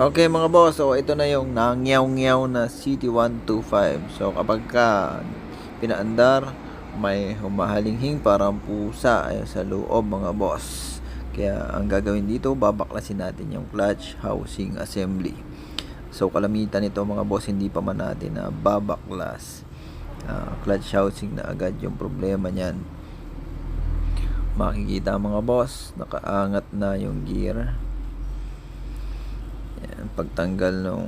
Okay mga boss, so ito na yung nangyaw-ngyaw na CT125. So kapag ka pinaandar, may humahalinghing parang pusa ay sa loob mga boss. Kaya ang gagawin dito, babaklasin natin yung clutch housing assembly. So kalamitan nito mga boss, hindi pa man natin na babaklas. Ah, clutch housing na agad yung problema niyan. Makikita mga boss, nakaangat na yung gear. Yan, pagtanggal ng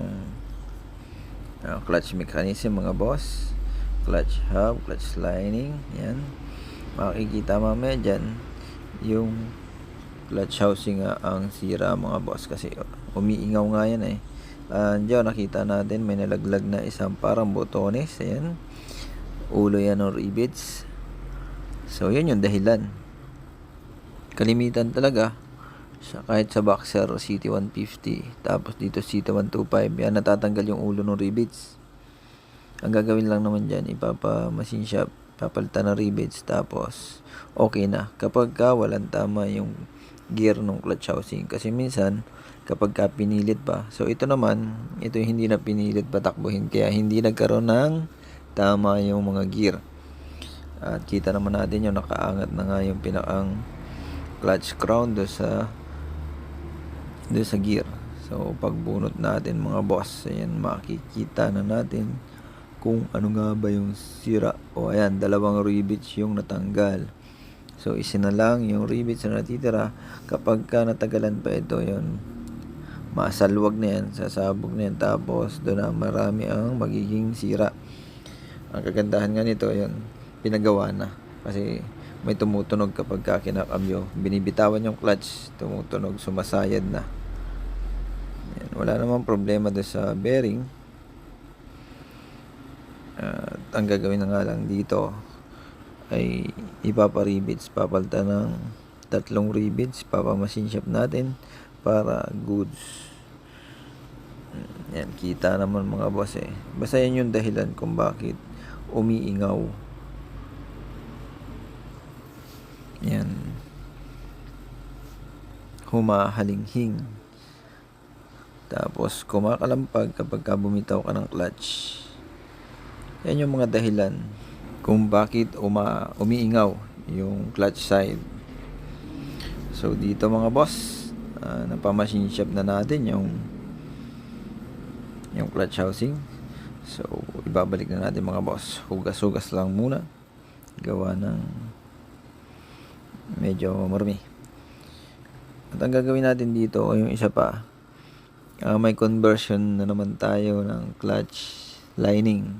clutch mechanism mga boss. Clutch hub, clutch lining, yan. Makikita mamaya dyan yung clutch housing nga ang sira mga boss kasi umiingaw nga yan eh. Uh, dyan nakita natin may nalaglag na isang parang botones. Ayan. Ulo yan ng rivets. So yan yung dahilan. Kalimitan talaga sa kahit sa boxer CT150 tapos dito CT125 yan natatanggal yung ulo ng rivets ang gagawin lang naman dyan ipapa machine shop papalitan ng rivets tapos okay na. Kapag ka walang tama yung gear ng clutch housing. Kasi minsan kapag ka pinilit pa. So ito naman ito hindi na pinilit patakbuhin. Kaya hindi nagkaroon ng tama yung mga gear. At kita naman natin yung nakaangat na nga yung pinakang clutch crown do sa doon sa gear. So, pagbunot natin mga boss, ayan, makikita na natin kung ano nga ba yung sira. O ayan, dalawang rivets yung natanggal. So, isa na lang yung rivets na natitira. Kapag ka natagalan pa ito, yun, masalwag na yan, sasabog na yan. Tapos, doon na marami ang magiging sira. Ang kagandahan nga nito, yun, pinagawa na. Kasi, may tumutunog kapag ka kinakamyo. Binibitawan yung clutch, tumutunog, sumasayad na. Yan, wala namang problema doon sa bearing. At ang gagawin na nga lang dito ay ipapa-rivets, papalta ng tatlong rivets, papa-machine shop natin para goods. Yan, kita naman mga boss eh. Basta yan yung dahilan kung bakit umiingaw. Yan. Humahalinghing. Tapos, kumakalampag kapag ka bumitaw ka ng clutch. Yan yung mga dahilan kung bakit uma, umiingaw yung clutch side. So, dito mga boss, uh, napamachine shop na natin yung yung clutch housing. So, ibabalik na natin mga boss. Hugas-hugas lang muna. Gawa ng medyo marumi. At ang gagawin natin dito, o yung isa pa, uh, may conversion na naman tayo ng clutch lining.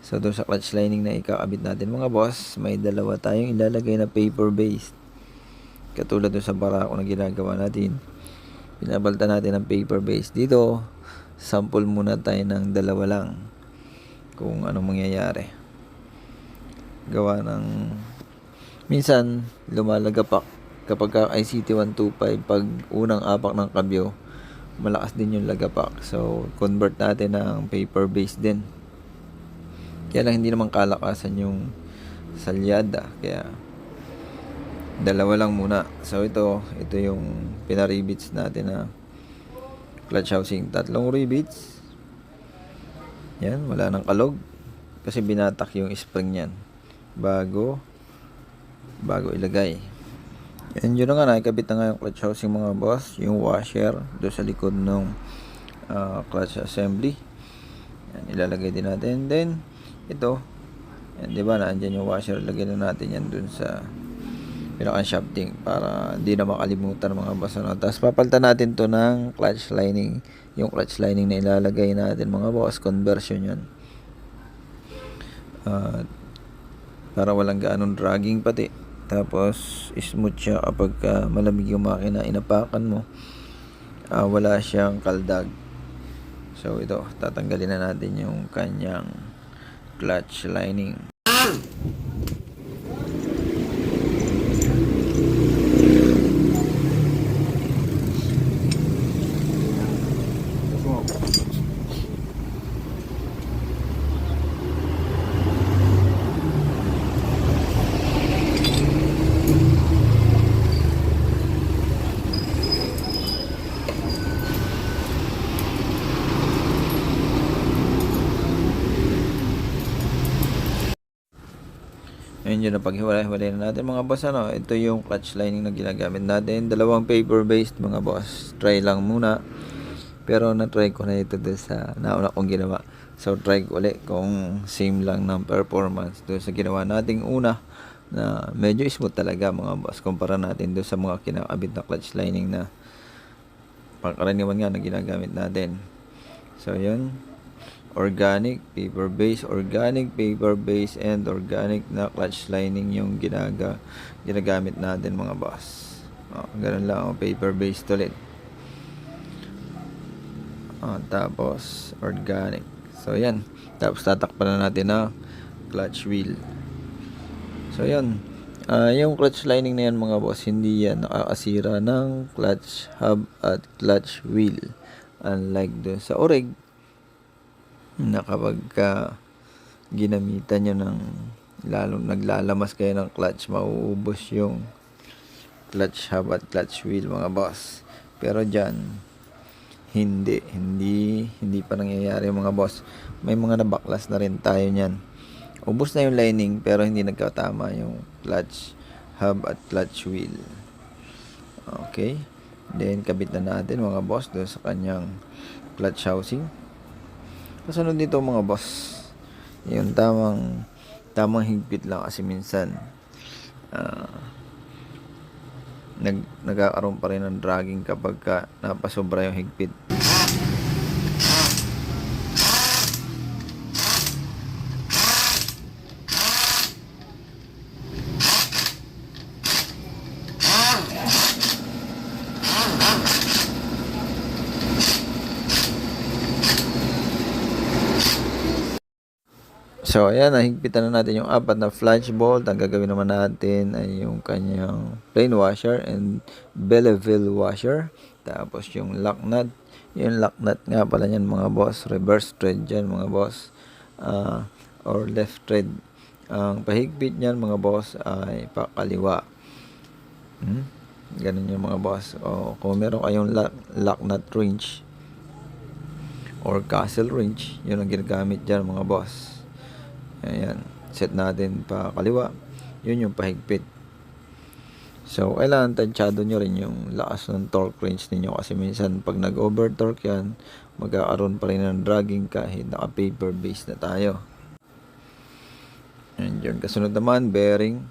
So, doon sa clutch lining na ikakabit natin mga boss, may dalawa tayong ilalagay na paper based. Katulad doon sa barako na ginagawa natin. Pinabalta natin ng paper based. Dito, sample muna tayo ng dalawa lang kung anong mangyayari. Gawa ng minsan lumalagapak kapag ka ICT 125 pag unang apak ng kabyo malakas din yung lagapak. So convert natin ng paper based din. Kaya lang hindi naman kalakasan yung salyada. Kaya dalawa lang muna. So ito ito yung pinaribits natin na clutch housing. Tatlong rivets yan wala nang kalog. Kasi binatak yung spring yan bago bago ilagay. And yun na nga, nakikabit na nga yung clutch housing mga boss, yung washer doon sa likod ng uh, clutch assembly. Yan, ilalagay din natin. Then, ito, yan, di ba, naandyan yung washer, lagyan na natin yan doon sa pinaka shafting para hindi na makalimutan mga boss. Ano. Tapos, papalitan natin to ng clutch lining. Yung clutch lining na ilalagay natin mga boss, conversion yan. Uh, para walang gaanong dragging pati tapos smooth siya kapag uh, malamig yung makina inapakan mo. Uh, wala siyang kaldag. So ito tatanggalin na natin yung kanyang clutch lining Ayun yun, napaghiwalay-hiwalay na natin mga boss. Ano, ito yung clutch lining na ginagamit natin. Dalawang paper-based mga boss. Try lang muna. Pero na-try ko na ito doon sa nauna kong ginawa. So, try ko ulit kung same lang ng performance doon sa ginawa nating una na medyo smooth talaga mga boss. Kumpara natin doon sa mga kinakabit na clutch lining na pangkaraniwan nga na ginagamit natin. So, yun. Organic, paper base, organic, paper base, and organic na clutch lining yung ginaga, ginagamit natin mga boss. Oh, ganun lang, oh, paper base ulit. Oh, tapos, organic. So, yan. Tapos, tatakpan na natin na clutch wheel. So, yan. Ah, yung clutch lining na yan mga boss, hindi yan nakakasira ng clutch hub at clutch wheel. Unlike dun sa Oreg, na kapag ka ginamitan nyo ng lalong naglalamas kayo ng clutch, mauubos yung clutch hub at clutch wheel mga boss. Pero dyan, hindi, hindi, hindi pa nangyayari mga boss. May mga nabaklas na rin tayo niyan. Ubus na yung lining pero hindi nagkatama yung clutch hub at clutch wheel. Okay. Then kabit na natin mga boss doon sa kanyang clutch housing. Kasunod dito mga boss. Yung tamang tamang higpit lang kasi minsan ah, nag nagkakaroon pa rin ng dragging kapag ka napasobra yung higpit. So, ayan, nahigpitan na natin yung apat na flange bolt. Ang gagawin naman natin ay yung kanyang plain washer and Belleville washer. Tapos yung lock nut. Yung lock nut nga pala yan mga boss. Reverse thread dyan mga boss. Ah, or left thread. Ang pahigpit niyan mga boss ay pakaliwa. Hmm? Ganun yung mga boss. O kung meron kayong lock, lock nut wrench or castle wrench, yun ang ginagamit dyan mga boss. Ayan. Set natin pa kaliwa. Yun yung pahigpit. So, kailangan tansyado nyo rin yung lakas ng torque range ninyo kasi minsan pag nag-over torque yan, magkakaroon pa rin ng dragging kahit naka-paper base na tayo. And yun. Kasunod naman, bearing.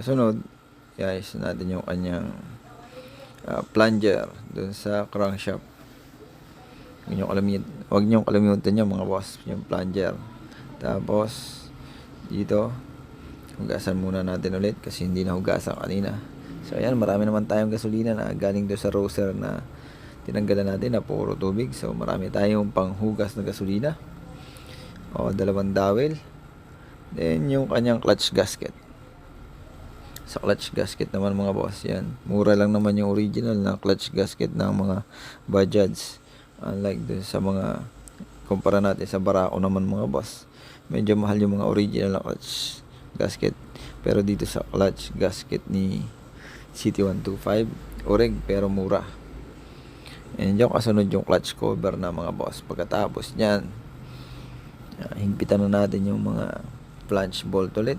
Kasunod, iayos natin yung kanyang ah, plunger dun sa crankshaft. Huwag nyo kalimutan, huwag nyo kalimutan yung mga boss, yung plunger. Tapos, dito, hugasan muna natin ulit kasi hindi na hugasan kanina. So, ayan, marami naman tayong gasolina na galing doon sa roser na tinanggalan natin na puro tubig. So, marami tayong panghugas na gasolina. O, dalawang dowel. Then, yung kanyang clutch gasket. Sa clutch gasket naman mga boss, yan. Mura lang naman yung original na clutch gasket ng mga Bajaj. Unlike dun sa mga kumpara natin sa Barako naman mga boss. Medyo mahal yung mga original na clutch gasket. Pero dito sa clutch gasket ni CT125, oreg pero mura. And yung kasunod yung clutch cover na mga boss. Pagkatapos niyan, ah, higpitan na natin yung mga flange bolt ulit.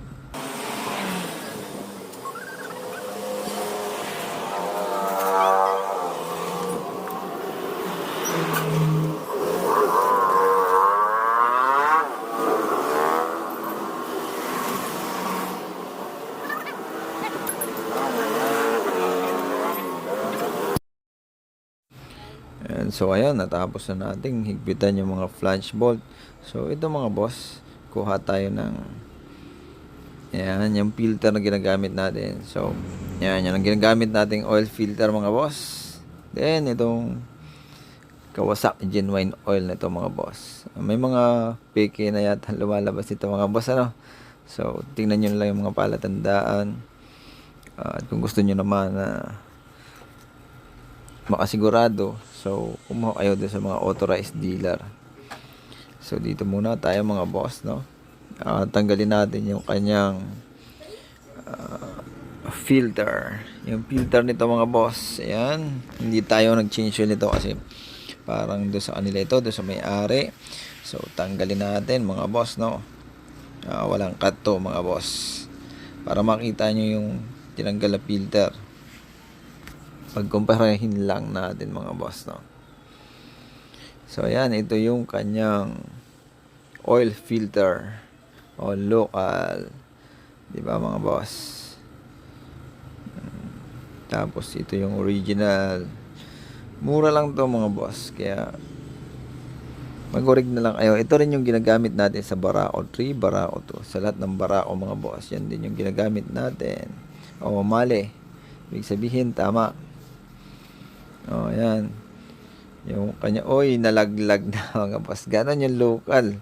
And so ayan, natapos na nating higpitan yung mga flange bolt. So ito mga boss, kuha tayo ng yan, yung filter na ginagamit natin. So, yan, yan ang ginagamit nating oil filter mga boss. Then, itong Kawasaki genuine oil na ito mga boss. May mga peke na yata lumalabas ito mga boss ano. So, tingnan nyo lang yung mga palatandaan. Ah, at kung gusto nyo naman na makasigurado, so kumuha kayo doon sa mga authorized dealer. So, dito muna tayo mga boss, no? Ah, tanggalin natin yung kanyang ah, filter. Yung filter nito mga boss, ayan. Hindi tayo nag-change nito kasi parang doon sa kanila ito, doon sa may-ari. So, tanggalin natin mga boss, no? Ah, walang cut to mga boss. Para makita nyo yung tinanggal na filter. Pagkumparahin lang natin mga boss, no? So, ayan, ito yung kanyang oil filter o local. Di ba mga boss? Tapos, ito yung original. Mura lang to mga boss. Kaya, mag-orig na lang kayo. Ito rin yung ginagamit natin sa Barao 3, Barao 2. Sa lahat ng Barao mga boss. Yan din yung ginagamit natin. O, mali. Ibig sabihin, tama. O, yan. Yung kanya, oy, nalaglag na mga boss. Ganon yung local.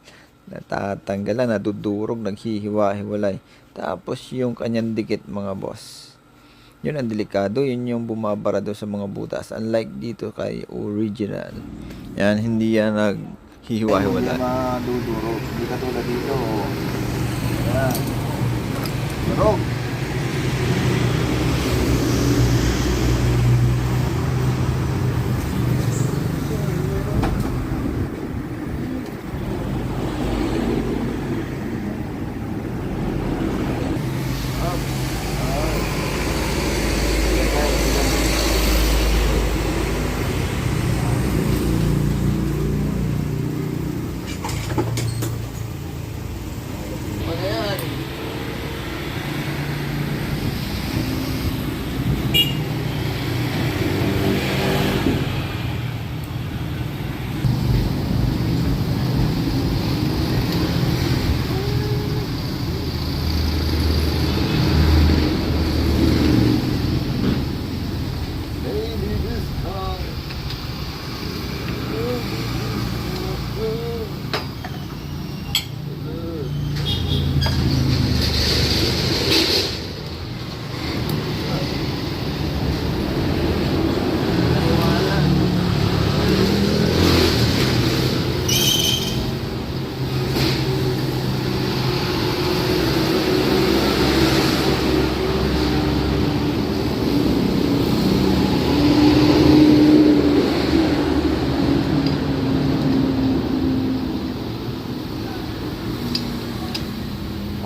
Natatanggalan, nadudurog, naghihiwa-hiwalay. Tapos yung kanyang dikit mga boss. Yun ang delikado, yun yung bumabara doon sa mga butas. Unlike dito kay original. Yan, hindi yan naghihiwa-hiwalay. Hindi maduduro. Hindi katulad dito. Ayan. Durog.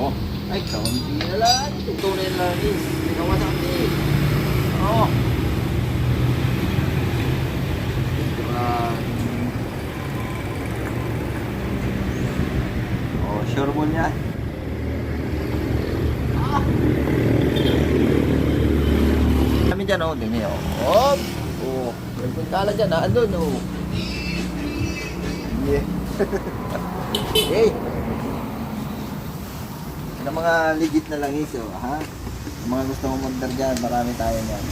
Oh, ay, kaunti na lang. Tunay lang is. Nakawasak din. Oh. Grabe. Oh, sure mo niya. Ah. Kami dyan, oh. Tingnan niyo. Oh. Oh. May kala dyan, ah. Andun, oh. Yeah. hey. Ng mga legit na langis, oh, ha? Yung mga gusto mong mandar dyan, marami tayo niyan.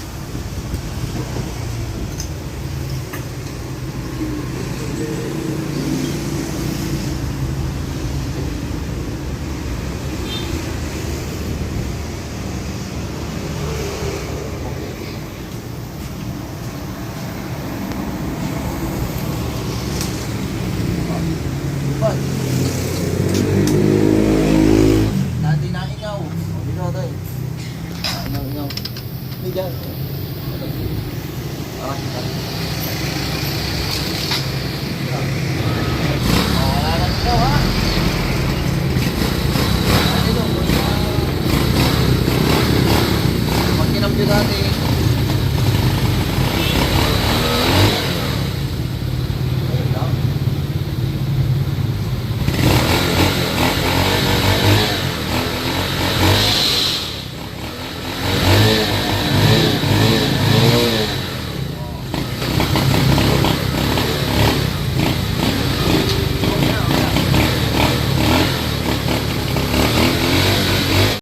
Diba?